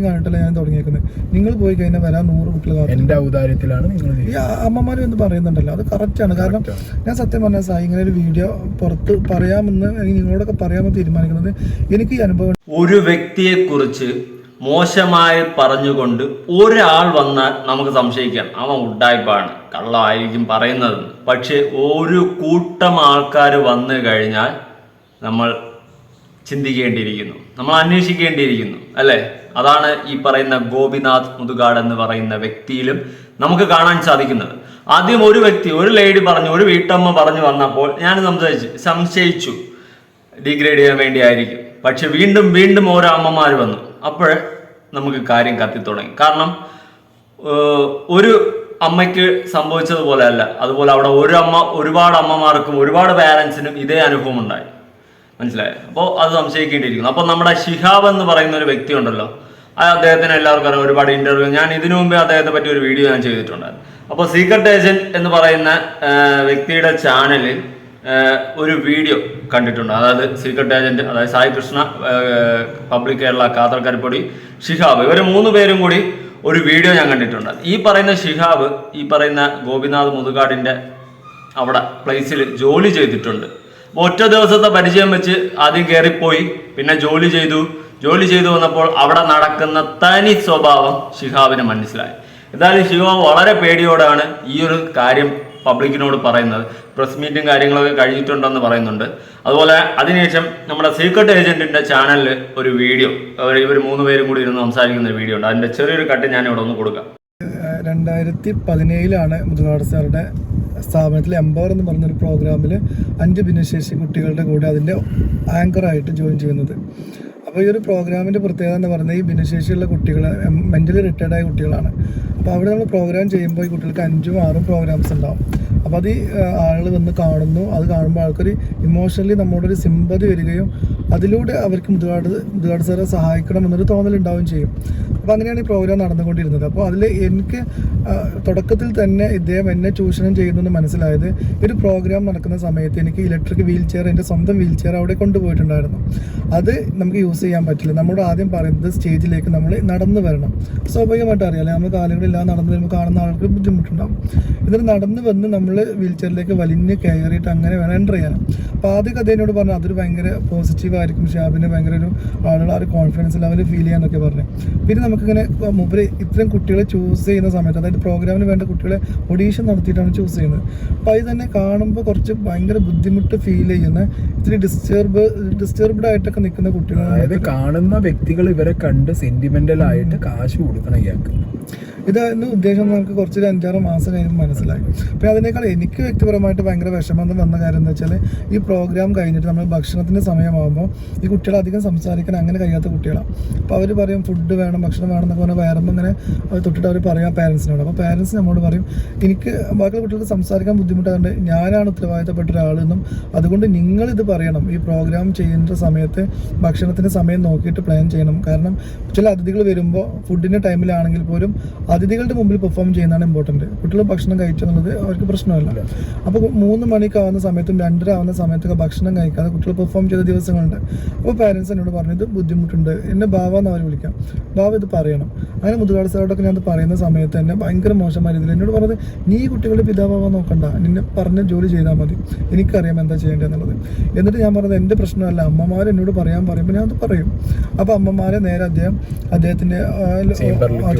കാണിട്ടല്ല ഞാൻ തുടങ്ങിയേക്കുന്നത്. നിങ്ങൾ പോയി കഴിഞ്ഞാൽ വരാൻ നൂറ് കുട്ടികൾ. എന്റെ ഔദാര്യത്തിലാണ് നിങ്ങൾ ഈ അമ്മമാർ എന്ന് പറയുന്നുണ്ടല്ലോ. അത് കറക്റ്റാണ് കാരണം ഞാൻ സത്യം പറഞ്ഞ സായി ഇങ്ങനെ ഒരു വീഡിയോ പുറത്ത് പറയാമെന്ന് അല്ലെങ്കിൽ നിങ്ങളോടൊക്കെ പറയാമെന്ന് തീരുമാനിക്കുന്നത് എനിക്ക് ഈ അനുഭവം ഒരു വ്യക്തിയെ കുറിച്ച് മോശമായി പറഞ്ഞുകൊണ്ട് ഒരാൾ വന്നാൽ നമുക്ക് സംശയിക്കാം. അവൻ ഉഡായ്പാണ് കള്ളമായിരിക്കും പറയുന്നത്. പക്ഷേ ഒരു കൂട്ടം ആൾക്കാർ വന്നു കഴിഞ്ഞാൽ നമ്മൾ ചിന്തിക്കേണ്ടിയിരിക്കുന്നു. നമ്മൾ അന്വേഷിക്കേണ്ടിയിരിക്കുന്നു അല്ലേ? അതാണ് ഈ പറയുന്ന ഗോപിനാഥ് മുതുകാട് എന്ന് പറയുന്ന വ്യക്തിയിലും നമുക്ക് കാണാൻ സാധിക്കുന്നത്. ആദ്യം ഒരു വ്യക്തി ഒരു ലേഡി പറഞ്ഞു ഒരു വീട്ടമ്മ പറഞ്ഞു വന്നപ്പോൾ ഞാൻ സംശയിച്ചു സംശയിച്ചു. ഡിഗ്രേഡ് ചെയ്യാൻ വേണ്ടിയായിരിക്കും. പക്ഷെ വീണ്ടും വീണ്ടും ഓരോ അമ്മമാർ വന്നു. അപ്പോൾ നമുക്ക് കാര്യം കത്തിത്തുടങ്ങി. കാരണം ഒരു അമ്മയ്ക്ക് സംഭവിച്ചതുപോലെ അല്ല. അതുപോലെ അവിടെ ഒരു അമ്മ ഒരുപാട് അമ്മമാർക്കും ഒരുപാട് പാരൻസിനും ഇതേ അനുഭവം ഉണ്ടായി. മനസ്സിലായോ? അപ്പോൾ അത് സംശയിക്കേണ്ടിയിരിക്കുന്നു. അപ്പോൾ നമ്മുടെ ഷിഹാബ് എന്ന് പറയുന്ന ഒരു വ്യക്തി ഉണ്ടല്ലോ. അദ്ദേഹത്തിന് എല്ലാവർക്കും അറിയാം ഒരുപാട് ഇന്റർവ്യൂ ഞാൻ ഇതിനു മുമ്പേ അദ്ദേഹത്തെ പറ്റി ഒരു വീഡിയോ ഞാൻ ചെയ്തിട്ടുണ്ടായിരുന്നു. അപ്പോൾ സീക്രട്ട് ഏജന്റ് എന്ന് പറയുന്ന വ്യക്തിയുടെ ചാനലിൽ ഒരു വീഡിയോ കണ്ടിട്ടുണ്ട്. അതായത് സീക്രട്ട് ഏജന്റ് അതായത് സായി കൃഷ്ണ പബ്ലിക് കേരള കാതർ ഷിഹാബ് ഇവർ മൂന്ന് പേരും കൂടി ഒരു വീഡിയോ ഞാൻ കണ്ടിട്ടുണ്ട്. ഈ പറയുന്ന ഷിഹാബ് ഈ പറയുന്ന ഗോപിനാഥ് മുതുകാടിന്റെ അവിടെ പ്ലേസിൽ ജോലി ചെയ്തിട്ടുണ്ട്. ഒറ്റ ദിവസത്തെ പരിചയം വെച്ച് ആദ്യം കയറിപ്പോയി പിന്നെ ജോലി ചെയ്തു. ജോലി ചെയ്തു വന്നപ്പോൾ അവിടെ നടക്കുന്ന തനി സ്വഭാവം ഷിഹാബിന് മനസ്സിലായി. എന്തായാലും ഷിഹാബ് വളരെ പേടിയോടാണ് ഈ ഒരു കാര്യം പബ്ലിക്കിനോട് പറയുന്നത്. പ്രസ് മീറ്റും കാര്യങ്ങളൊക്കെ കഴിഞ്ഞിട്ടുണ്ടെന്ന് പറയുന്നുണ്ട്. അതുപോലെ അതിനുശേഷം നമ്മുടെ സീക്രട്ട് ഏജന്റിന്റെ ചാനലിൽ ഒരു വീഡിയോ ഇവർ മൂന്ന് പേരും കൂടി ഇരുന്ന് സംസാരിക്കുന്ന ഒരു വീഡിയോ ഉണ്ട്. അതിന്റെ ചെറിയൊരു കട്ട് ഞാൻ ഇവിടെ ഒന്ന് കൊടുക്കാം. രണ്ടായിരത്തി പതിനേഴിലാണ് മുതുകാട് സാറുടെ സ്ഥാപനത്തിൽ എംപവർ എന്ന് പറഞ്ഞൊരു പ്രോഗ്രാമിൽ അഞ്ച് ഭിന്നശേഷി കുട്ടികളുടെ കൂടെ അതിന്റെ ആങ്കറായിട്ട് ജോയിൻ ചെയ്യുന്നത്. അപ്പോൾ ഈ ഒരു പ്രോഗ്രാമിന്റെ പ്രത്യേകത എന്ന് പറഞ്ഞാൽ ഈ ഭിന്നശേഷിയുള്ള കുട്ടികൾ മെന്റലി റിട്ടയർഡായ കുട്ടികളാണ്. അപ്പോൾ അവിടെ നമ്മൾ പ്രോഗ്രാം ചെയ്യുമ്പോൾ ഈ കുട്ടികൾക്ക് അഞ്ചും ആറും പ്രോഗ്രാംസ് ഉണ്ടാവും. അപ്പോൾ അത് ആളുകൾ വന്ന് കാണുന്നു. അത് കാണുമ്പോൾ ആൾക്കൊരു ഇമോഷണലി നമ്മളോടൊരു സിമ്പതി വരികയും അതിലൂടെ അവർക്ക് മുതുകാട് മുതുകാട് സാറെ സഹായിക്കണം എന്നൊരു തോന്നലുണ്ടാവുകയും ചെയ്യും. അപ്പോൾ അങ്ങനെയാണ് ഈ പ്രോഗ്രാം നടന്നുകൊണ്ടിരുന്നത്. അപ്പോൾ അതിൽ എനിക്ക് തുടക്കത്തിൽ തന്നെ ഇദ്ദേഹം എന്നെ ചൂഷണം ചെയ്യുന്നെന്ന് മനസ്സിലായത് ഒരു പ്രോഗ്രാം നടക്കുന്ന സമയത്ത് എനിക്ക് ഇലക്ട്രിക് വീൽ ചെയർ എന്റെ സ്വന്തം വീൽ ചെയർ അവിടെ കൊണ്ടുപോയിട്ടുണ്ടായിരുന്നു. അത് നമുക്ക് യൂസ് ചെയ്യാൻ പറ്റില്ല. നമ്മളോട് ആദ്യം പറയുന്നത് സ്റ്റേജിലേക്ക് നമ്മൾ നടന്നു വരണം. സ്വാഭാവികമായിട്ട് അറിയാലേ നമ്മൾ കാലുകളില്ലാതെ നടന്നു വരുമ്പോൾ കാണുന്ന ആൾക്ക് ബുദ്ധിമുട്ടുണ്ടാവും. ഇതിന് നടന്നു വന്ന് നമ്മൾ വീൽ ചെയറിലേക്ക് വലിഞ്ഞ് കയറിയിട്ട് അങ്ങനെ വേണം എന്റർ ചെയ്യാൻ. അപ്പോൾ ആദ്യം കഥേനോട് പറഞ്ഞു അതൊരു ഭയങ്കര പോസിറ്റീവ് ആയിരിക്കും. ഷാബിന് ഭയങ്കര ഒരു ആളുകൾ ആ ഒരു കോൺഫിഡൻസ് ലെവൽ ഫീൽ ചെയ്യാന്നൊക്കെ പറഞ്ഞു. പിന്നെ നമുക്കിങ്ങനെ മുമ്പ് ഇത്രയും കുട്ടികളെ ചൂസ് ചെയ്യുന്ന സമയത്ത് അതായത് പ്രോഗ്രാമിന് വേണ്ട കുട്ടികളെ ഒഡീഷൻ നടത്തിയിട്ടാണ് ചൂസ് ചെയ്യുന്നത്. അപ്പോൾ അത് തന്നെ കാണുമ്പോൾ കുറച്ച് ഭയങ്കര ബുദ്ധിമുട്ട് ഫീൽ ചെയ്യുന്ന ഇത്തിരി ഡിസ്റ്റർബ് ഡിസ്റ്റർബ്ഡ് ആയിട്ടൊക്കെ നിൽക്കുന്ന കുട്ടികൾ അതായത് കാണുന്ന വ്യക്തികൾ ഇവരെ കണ്ട് സെന്റിമെന്റൽ ആയിട്ട് കാശ് കൊടുക്കണം ഇയാൾക്ക്. ഇതായിരുന്നു ഉദ്ദേശം എന്ന് നമുക്ക് കുറച്ചൊരു അഞ്ചാറ് മാസം കഴിയുമ്പോൾ മനസ്സിലായി. അപ്പോൾ അതിനേക്കാൾ എനിക്ക് വ്യക്തിപരമായിട്ട് ഭയങ്കര വിഷമം വന്ന കാര്യം എന്താ വെച്ചാൽ ഈ പ്രോഗ്രാം കഴിഞ്ഞിട്ട് നമ്മൾ ഭക്ഷണത്തിന്റെ സമയമാകുമ്പോൾ ഈ കുട്ടികൾ അധികം സംസാരിക്കാൻ അങ്ങനെ കഴിയാത്ത കുട്ടികളാണ് അപ്പോൾ അവർ പറയും ഫുഡ് വേണം ഭക്ഷണം വേണം എന്നൊക്കെ പറഞ്ഞാൽ വയറുമ്പോൾ ഇങ്ങനെ തൊട്ടിട്ട് അവർ പറയാം പാരൻസിനോട് അപ്പോൾ പാരൻസ് നമ്മോട് പറയും എനിക്ക് ബാക്കി കുട്ടികൾക്ക് സംസാരിക്കാൻ ബുദ്ധിമുട്ടായതുകൊണ്ട് ഞാനാണ് ഉത്തരവാദിത്തപ്പെട്ട ഒരാളെന്നും അതുകൊണ്ട് നിങ്ങളിത് പറയണം. ഈ പ്രോഗ്രാം ചെയ്യുന്ന സമയത്ത് ഭക്ഷണത്തിന്റെ സമയം നോക്കിയിട്ട് പ്ലാൻ ചെയ്യണം. കാരണം ചില അതിഥികൾ വരുമ്പോൾ ഫുഡിന്റെ ടൈമിലാണെങ്കിൽ പോലും അതിഥികളുടെ മുമ്പിൽ പെർഫോം ചെയ്യുന്നതാണ് ഇമ്പോർട്ടന്റ് കുട്ടികൾ ഭക്ഷണം കഴിച്ചെന്നുള്ളത് അവർക്ക് പ്രശ്നമല്ല. അപ്പോൾ മൂന്ന് മണിക്കാവുന്ന സമയത്തും രണ്ടര ആവുന്ന സമയത്തൊക്കെ ഭക്ഷണം കഴിക്കാതെ കുട്ടികൾ പെർഫോം ചെയ്ത ദിവസങ്ങളുണ്ട്. അപ്പോൾ പാരൻസ് എന്നോട് പറഞ്ഞു ഇത് ബുദ്ധിമുട്ടുണ്ട്. എന്നെ ബാവ എന്ന് അവർ വിളിക്കാം. ബാവ ഇത് പറയണം. അങ്ങനെ മുതുകാട് സാറോടൊക്കെ ഞാൻ പറയുന്ന സമയത്ത് തന്നെ ഭയങ്കര മോശമായ രീതിയിൽ എന്നോട് പറഞ്ഞത് നീ കുട്ടികളുടെ പിതാവാ നോക്കണ്ട. നിന്നെ പറഞ്ഞ ജോലി ചെയ്താൽ മതി. എനിക്കറിയാം എന്താ ചെയ്യേണ്ടതെന്നുള്ളത് എന്നിട്ട് ഞാൻ പറഞ്ഞത് എന്റെ പ്രശ്നമല്ല. അമ്മമാർ എന്നോട് പറയാൻ പറയുമ്പോൾ ഞാൻ അത് പറയും. അപ്പോൾ അമ്മമാരെ നേരെ അദ്ദേഹം അദ്ദേഹത്തിന്റെ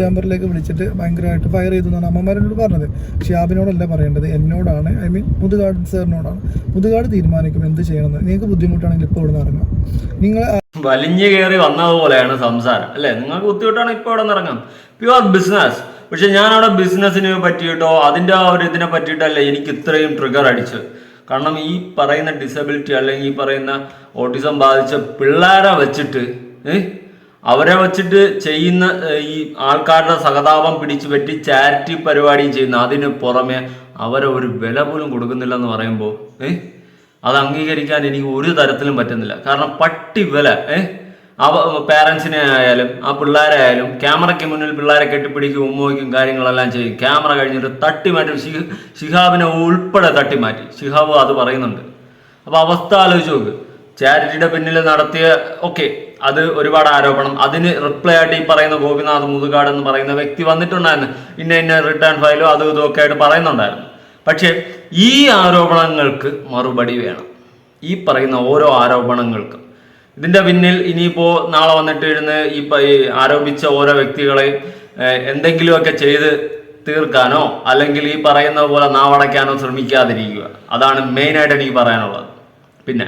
ചേംബറിലേക്ക് വിളിച്ചിട്ട് ഭയങ്കരമായിട്ട് ഫയർ ചെയ്തു എന്നാണ് അമ്മമാരോട് പറഞ്ഞത്. ഷിയാബിനോടല്ല പറയേണ്ടത്. എന്നോടാണ്. ഐ മീൻ മുതുകാട് സാറിനോടാണ് മുതുകാട് തീരുമാനിക്കും എന്ത് ചെയ്യണമെന്ന്. നിങ്ങൾക്ക് ബുദ്ധിമുട്ടാണെങ്കിൽ ഇപ്പോൾ ഇവിടെ ഇറങ്ങാം. നിങ്ങൾ വലിഞ്ഞു കയറി വന്നതുപോലെയാണ് സംസാരം. അല്ലേ? നിങ്ങൾക്ക് ബുദ്ധിമുട്ടാണ് ഇപ്പോൾ ഇവിടെ ഇറങ്ങാം. പ്യുവർ ബിസിനസ് പക്ഷെ ഞാൻ അവിടെ ബിസിനസ്സിനെ പറ്റിയിട്ടോ അതിന്റെ ആ ഒരു ഇതിനെ പറ്റിയിട്ടല്ല എനിക്ക് ഇത്രയും ട്രിഗർ അടിച്ചത്. കാരണം ഈ പറയുന്ന ഡിസബിലിറ്റി അല്ലെങ്കിൽ ഈ പറയുന്ന ഓട്ടിസം ബാധിച്ച പിള്ളേരെ വെച്ചിട്ട് ഏ? അവരെ വച്ചിട്ട് ചെയ്യുന്ന ഈ ആൾക്കാരുടെ സഹതാപം പിടിച്ചു പറ്റി ചാരിറ്റി പരിപാടിയും ചെയ്യുന്ന അതിന് പുറമെ അവരെ ഒരു വില പോലും കൊടുക്കുന്നില്ല എന്ന് പറയുമ്പോൾ ഏഹ് അത് അംഗീകരിക്കാൻ എനിക്ക് ഒരു തരത്തിലും പറ്റുന്നില്ല. കാരണം പട്ടി വില ഏഹ് അവ പാരൻസിനെ ആയാലും ആ പിള്ളേരെ ആയാലും ക്യാമറയ്ക്ക് മുന്നിൽ പിള്ളേരെ കെട്ടിപ്പിടിക്കും ഉമ്മയ്ക്കും കാര്യങ്ങളെല്ലാം ചെയ്യും. ക്യാമറ കഴിഞ്ഞിട്ട് തട്ടി മാറ്റി ഷിഹ് ഷിഹാബിനെ ഉൾപ്പെടെ തട്ടി മാറ്റി. ഷിഹാബ് അത് പറയുന്നുണ്ട്. അപ്പോൾ അവസ്ഥ ആലോചിച്ച് നോക്ക്. ചാരിറ്റിയുടെ പിന്നിൽ നടത്തിയ ഓക്കെ അത് ഒരുപാട് ആരോപണം. അതിന് റിപ്ലൈ ആയിട്ട് ഈ പറയുന്ന ഗോപിനാഥ് മുതുകാട് എന്ന് പറയുന്ന വ്യക്തി വന്നിട്ടുണ്ടായിരുന്നു. ഇന്ന ഇന്ന റിട്ടേൺ ഫയലോ അതും ഇതും ഒക്കെ ആയിട്ട് പറയുന്നുണ്ടായിരുന്നു. പക്ഷേ ഈ ആരോപണങ്ങൾക്ക് മറുപടി വേണം. ഈ പറയുന്ന ഓരോ ആരോപണങ്ങൾക്കും. ഇതിന്റെ പിന്നിൽ ഇനിയിപ്പോ നാളെ വന്നിട്ട് ഇരുന്ന് ഈ ആരോപിച്ച ഓരോ വ്യക്തികളെ എന്തെങ്കിലുമൊക്കെ ചെയ്ത് തീർക്കാനോ അല്ലെങ്കിൽ ഈ പറയുന്ന പോലെ നാവടയ്ക്കാനോ ശ്രമിക്കാതിരിക്കുക. അതാണ് മെയിനായിട്ട് എനിക്ക് പറയാനുള്ളത്. പിന്നെ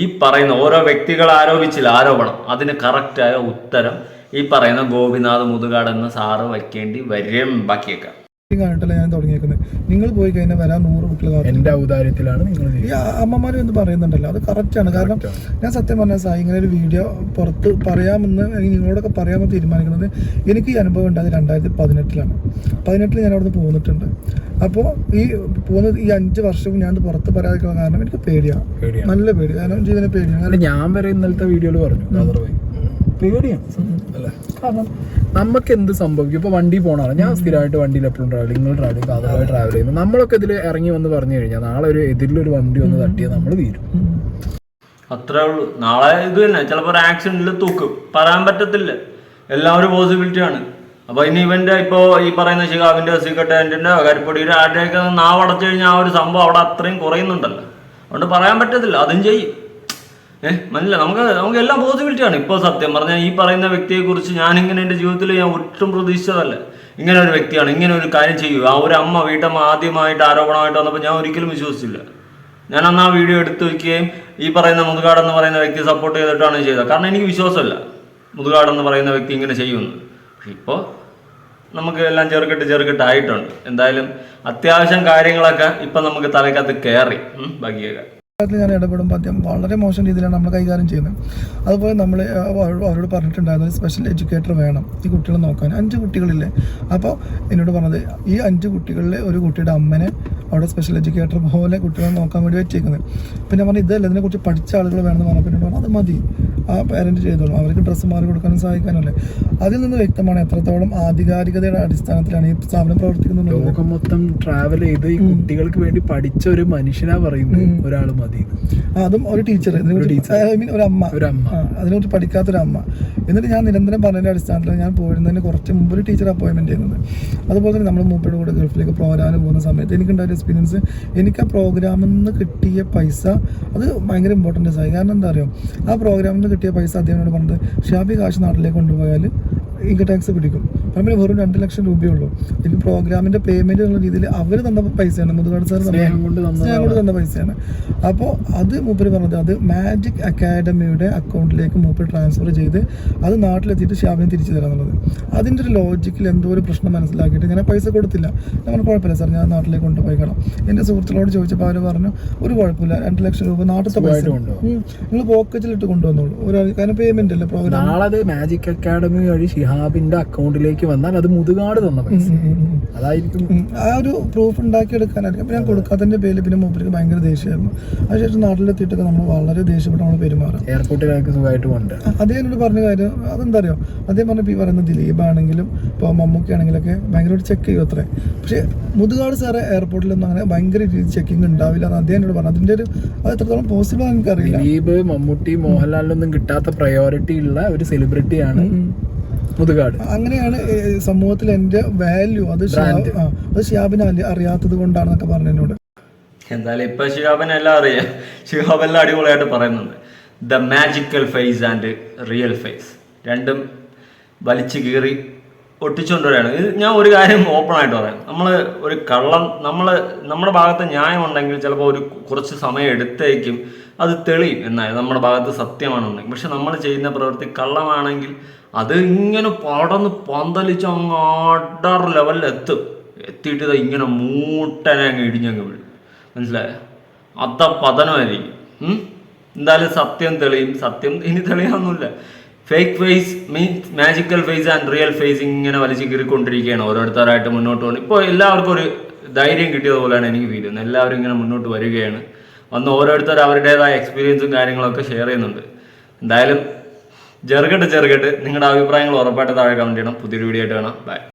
ഈ പറയുന്ന ഓരോ വ്യക്തികൾ ആരോപിച്ചില്ല ആരോപണം. അതിന് കറക്റ്റായ ഉത്തരം ഈ പറയുന്ന ഗോപിനാഥ് മുതുകാട് എന്ന സാറ് വയ്ക്കേണ്ടി വരും. ബാക്കിയൊക്കെ. കാണിട്ടല്ല ഞാൻ തുടങ്ങിയേക്കുന്നത്. നിങ്ങൾ പോയി കഴിഞ്ഞാൽ വരാൻ നൂറ് കുട്ടികൾ. എന്റെ ഔദാര്യത്തിലാണ് നിങ്ങൾ ഈ അമ്മമാരും എന്ന് പറയുന്നുണ്ടല്ലോ അത് കറക്റ്റാണ് കാരണം ഞാൻ സത്യം പറഞ്ഞ സാ ഇങ്ങനെ ഒരു വീഡിയോ പുറത്ത് പറയാമെന്ന് എനിക്ക് നിങ്ങളോടൊക്കെ പറയാമെന്ന് തീരുമാനിക്കുന്നത് എനിക്ക് ഈ അനുഭവം ഉണ്ടായത് രണ്ടായിരത്തി പതിനെട്ടിലാണ്. പതിനെട്ടിൽ ഞാൻ അവിടുന്ന് പോന്നിട്ടുണ്ട്. അപ്പോൾ ഈ പോകുന്ന ഈ അഞ്ച് വർഷവും ഞാൻ പുറത്ത് പറയാതിരിക്കാൻ കാരണം എനിക്ക് പേടിയാണ് പേടിയാണ് നല്ല പേടി. കാരണം ജീവനെ പേടിയാണ്. അല്ല ഞാൻ വരെ ഇന്നലത്തെ വീഡിയോയിൽ പറഞ്ഞു പേടിയാണ് അല്ലേ? കാരണം നമുക്ക് എന്ത് സംഭവിക്കും? ഇപ്പൊ വണ്ടി പോണാണ് ഞാൻ സ്ഥിരമായിട്ട് വണ്ടിയിൽ എപ്പോഴും ട്രാവൽ നിങ്ങൾ ട്രാവൽ ഖാദർഭായി ട്രാവൽ ചെയ്യുന്നു. നമ്മളൊക്കെ ഇതിൽ ഇറങ്ങി വന്ന് പറഞ്ഞു കഴിഞ്ഞാൽ നാളെ ഒരു എതിരിലൊരു വണ്ടി വന്ന് തട്ടിയാൽ നമ്മൾ തീരും അത്രേ ഉള്ളൂ. നാളെ ഇത് തന്നെ. ചിലപ്പോൾ ഒരു ആക്സിഡന്റിൽ തൂക്കും. പറയാൻ പറ്റത്തില്ല. എല്ലാവരും ഒരു പോസിബിലിറ്റി ആണ്. അപ്പൊ ഇനി ഇവന്റെ ഇപ്പോ ഈ പറയുന്ന ശിഖാബിന്റെ സീക്രട്ടേറിയന്റിന്റെ കരിപ്പൊടിയുടെ ആരുടെയൊക്കെ നാവടച്ചു കഴിഞ്ഞാൽ ആ ഒരു സംഭവം അവിടെ അത്രയും കുറയുന്നുണ്ടല്ലോ. അതുകൊണ്ട് പറയാൻ പറ്റത്തില്ല അതും ചെയ്യും. ഏഹ് മനസ്സില നമുക്ക് നമുക്ക് എല്ലാം പോസിബിലിറ്റി ആണ്. ഇപ്പോൾ സത്യം പറഞ്ഞാൽ ഈ പറയുന്ന വ്യക്തിയെ കുറിച്ച് ഞാൻ ഇങ്ങനെ എന്റെ ജീവിതത്തിൽ ഞാൻ ഒട്ടും പ്രതീക്ഷിച്ചതല്ല. ഇങ്ങനെ ഒരു വ്യക്തിയാണ് ഇങ്ങനെ ഒരു കാര്യം ചെയ്യൂ ആ ഒരു അമ്മ വീട്ടമ്മ ആദ്യമായിട്ട് ആരോപണമായിട്ട് വന്നപ്പോൾ ഞാൻ ഒരിക്കലും വിശ്വസിച്ചില്ല. ഞാൻ അന്ന് ആ വീഡിയോ എടുത്തു വയ്ക്കുകയും ഈ പറയുന്ന മുതുകാട് എന്ന് പറയുന്ന വ്യക്തി സപ്പോർട്ട് ചെയ്തിട്ടാണ് ചെയ്തത്. കാരണം എനിക്ക് വിശ്വാസമല്ല. മുതുകാട് എന്ന് പറയുന്ന വ്യക്തി ഇങ്ങനെ ചെയ്യുമെന്ന്. ഇപ്പോൾ നമുക്ക് എല്ലാം ചെറുക്കിട്ട് ആയിട്ടുണ്ട് എന്തായാലും അത്യാവശ്യം കാര്യങ്ങളൊക്കെ ഇപ്പം നമുക്ക് തലക്കകത്ത് കയറി ബാക്കിയൊക്കെ ഞാൻ ഇടപെടുമ്പോൾ അദ്ദേഹം വളരെ മോശം രീതിയിലാണ് നമ്മൾ കൈകാര്യം ചെയ്യുന്നത്. അതുപോലെ നമ്മൾ അവരോട് പറഞ്ഞിട്ടുണ്ടായിരുന്നു സ്പെഷ്യൽ എഡ്യൂക്കേറ്റർ വേണം ഈ കുട്ടികളെ നോക്കാൻ. അഞ്ച് കുട്ടികളില്ലേ. അപ്പോൾ എന്നോട് പറഞ്ഞത് ഈ അഞ്ച് കുട്ടികളിലെ ഒരു കുട്ടിയുടെ അമ്മനെ അവിടെ സ്പെഷ്യൽ എഡ്യൂക്കേറ്റർ പോലെ കുട്ടികളെ നോക്കാൻ വേണ്ടി വെച്ചേക്കുന്നത് പിന്നെ പറഞ്ഞു ഇതല്ല ഇതിനെക്കുറിച്ച് പഠിച്ച ആളുകൾ വേണമെന്ന് പറഞ്ഞപ്പോൾ പിന്നെ പറഞ്ഞു അത് മതി. ആ പാരന്റ് ചെയ്തോളും. അവർക്ക് ഡ്രസ്സ് മാറി കൊടുക്കാനും സഹായിക്കാനല്ലേ അതിൽ നിന്ന് വ്യക്തമാണ് എത്രത്തോളം ആധികാരികതയുടെ അടിസ്ഥാനത്തിലാണ് ഈ സ്ഥാപനം പ്രവർത്തിക്കുന്നത് ലോകം മൊത്തം ട്രാവൽ ചെയ്ത് ഈ കുട്ടികൾക്ക് വേണ്ടി പഠിച്ച ഒരു മനുഷ്യനാ പറയുന്നത് ഒരാൾ മതി അതും ഒരു ടീച്ചർ ഐ മീൻ ഒരു അമ്മ. ഒരു അമ്മ. അതിനെക്കുറിച്ച് പഠിക്കാത്തൊരു അമ്മ എന്നിട്ട് ഞാൻ നിരന്തരം പറഞ്ഞതിന്റെ അടിസ്ഥാനത്തിൽ ഞാൻ പോയിരുന്നതിന് കുറച്ച് മുമ്പ് ഒരു ടീച്ചർ അപ്പോയിൻമെന്റ് ചെയ്യുന്നത്. അതുപോലെ തന്നെ നമ്മൾ മൂപ്പയുടെ കൂടെ ഗൾഫിലേക്ക് പ്രോഗ്രാമിന് പോകുന്ന സമയത്ത് എനിക്കുണ്ടായ എക്സ്പീരിയൻസ് എനിക്ക് ആ പ്രോഗ്രാമിൽ നിന്ന് കിട്ടിയ പൈസ അത് ഭയങ്കര ഇമ്പോർട്ടന്റ് ആയി കാരണം എന്താ അറിയോ? ആ പ്രോഗ്രാമിൽ നിന്ന് കിട്ടിയ പൈസ അദ്ദേഹത്തിനോട് പറഞ്ഞത് ഷാബി കാശ് നാട്ടിലേക്ക് കൊണ്ടുപോയാൽ ഇൻകം ടാക്സ് പിടിക്കും. അപ്പം വെറും രണ്ട് ലക്ഷം രൂപയേ ഉള്ളൂ ഇതിന് പ്രോഗ്രാമിന്റെ പേയ്മെന്റ് എന്നുള്ള രീതിയിൽ അവർ തന്ന പൈസയാണ്. മുതുകാട് സാർ സ്നേഹം കൊണ്ട് തന്ന പൈസയാണ്. അപ്പോൾ അത് മൂപ്പര് പറഞ്ഞത് അത് മാജിക് അക്കാഡമിയുടെ അക്കൗണ്ടിലേക്ക് മൂപ്പര് ട്രാൻസ്ഫർ ചെയ്ത് അത് നാട്ടിലെത്തിയിട്ട് ഷാബിന് തിരിച്ചു തരാന്നുള്ളത് അതിന്റെ ഒരു ലോജിക്കിൽ എന്തോ ഒരു പ്രശ്നം മനസ്സിലാക്കിയിട്ട് ഞാൻ പൈസ കൊടുത്തില്ല. നമ്മൾ കുഴപ്പമില്ല സാർ ഞാൻ നാട്ടിലേക്ക് കൊണ്ടുപോയിക്കണം എന്റെ സുഹൃത്തുക്കളോട് ചോദിച്ചപ്പോൾ അവർ പറഞ്ഞു ഒരു കുഴപ്പമില്ല രണ്ട് ലക്ഷം രൂപ നാട്ടിലത്തെ പൈസ. നിങ്ങൾ പോക്കറ്റിലിട്ട് കൊണ്ടുവന്നോളൂ. ഒരു കാരണം പേയ്മെന്റ് അല്ലേ? പ്രോഗ്രാം നാളെ മാജിക് അക്കാഡമി വഴി ഷിഹാബിന്റെ അക്കൗണ്ടിലേക്ക് വന്നാൽ അത് മുതുകാട് തന്ന പൈസ. അതായിരിക്കും ആ ഒരു പ്രൂഫ് ഉണ്ടാക്കിയെടുക്കാനായിരിക്കും. അപ്പോൾ ഞാൻ കൊടുക്കാത്തതിന്റെ പേരിൽ പിന്നെ മൂപ്പർക്ക് ഭയങ്കര ദേഷ്യമായിരുന്നു. അതിനുശേഷം നാട്ടിലെത്തിയിട്ടൊക്കെ നമ്മൾ വളരെ ദേഷ്യപ്പെട്ട് നമ്മൾ പെരുമാറും. എയർപോർട്ടിലേക്ക് സുഖമായിട്ട് കൊണ്ട് അതേ എന്നോട് പറഞ്ഞ കാര്യം അതെന്താ അറിയോ? അദ്ദേഹം പറഞ്ഞ ഈ പറയുന്ന ദിലീപ് ആണെങ്കിലും ഇപ്പോൾ മമ്മൂക്കി ആണെങ്കിലൊക്കെ ഭയങ്കരമായിട്ട് ചെക്ക് ചെയ്യും അത്രേ. പക്ഷേ മുതുകാട് സാറെ എയർപോർട്ടിലൊന്നും അങ്ങനെ ഭയങ്കര രീതിയിൽ ചെക്കിംഗ് ഉണ്ടാവില്ല എന്ന് അദ്ദേഹം എന്നോട് പറഞ്ഞു അതിന്റെ ഒരു അത് എത്രത്തോളം പോസിബിൾ എനിക്കറിയില്ല. ദിലീപ് മമ്മൂട്ടി മോഹൻലാലിനൊന്നും കിട്ടാത്ത പ്രയോറിറ്റി ഉള്ള ഒരു സെലിബ്രിറ്റിയാണ് മുതുകാട് അങ്ങനെയാണ് സമൂഹത്തിൽ എന്റെ വാല്യൂ അത് അത് ഷിയാബിന് അറി- അറിയാത്തത് കൊണ്ടാണെന്നൊക്കെ പറഞ്ഞു എന്നോട്. എന്തായാലും ഇപ്പൊ ശിഹാബിനെ എല്ലാം അറിയാം. ശിഹാബ് എല്ലാം അടിപൊളിയായിട്ട് പറയുന്നുണ്ട്. The magical face and real face രണ്ടും വലിച്ചു കീറി ഒട്ടിച്ചുകൊണ്ടുവരികയാണ്. ഇത് ഞാൻ ഒരു കാര്യം ഓപ്പൺ ആയിട്ട് പറയാം. നമ്മൾ ഒരു കള്ളം നമ്മൾ നമ്മുടെ ഭാഗത്ത് ന്യായമുണ്ടെങ്കിൽ ചിലപ്പോൾ ഒരു കുറച്ച് സമയം എടുത്തേക്കും. അത് തെളിയും എന്നായി നമ്മുടെ ഭാഗത്ത് സത്യമാണെന്നുണ്ടെങ്കിൽ പക്ഷെ നമ്മൾ ചെയ്യുന്ന പ്രവൃത്തി കള്ളമാണെങ്കിൽ അത് ഇങ്ങനെ പടന്ന് പന്തലിച്ച് അങ്ങ് ലെവലിൽ എത്തും. എത്തിയിട്ട് ഇങ്ങനെ മൂട്ടനെ അങ്ങ് ഇടിഞ്ഞങ്ങ് വീഴും മനസ്സിലായോ? അത്ത പതനമായിരിക്കും? എന്തായാലും സത്യം തെളിയും. സത്യം ഇനി തെളിയാനൊന്നുമില്ല fake face means magical face and real face ഇങ്ങനെ വലിച്ചു കീറിക്കൊണ്ടിരിക്കുകയാണ്. ഓരോരുത്തരായിട്ട് മുന്നോട്ട് പോകുന്നത് ഇപ്പോൾ എല്ലാവർക്കും ഒരു ധൈര്യം കിട്ടിയതുപോലെയാണ് എനിക്ക് ഫീൽ ചെയ്യുന്നത്. എല്ലാവരും ഇങ്ങനെ മുന്നോട്ട് വരികയാണ്. വന്ന് ഓരോരുത്തർ അവരുടേതായ എക്സ്പീരിയൻസും കാര്യങ്ങളൊക്കെ ഷെയർ ചെയ്യുന്നുണ്ട്. എന്തായാലും ചെറുകെട്ട് ചെറുകെട്ട് നിങ്ങളുടെ അഭിപ്രായങ്ങൾ ഉറപ്പായിട്ട് താഴെ കമന്റ് ചെയ്യണം. പുതിയൊരു വീഡിയോ ആയിട്ട് കാണാം. ബൈ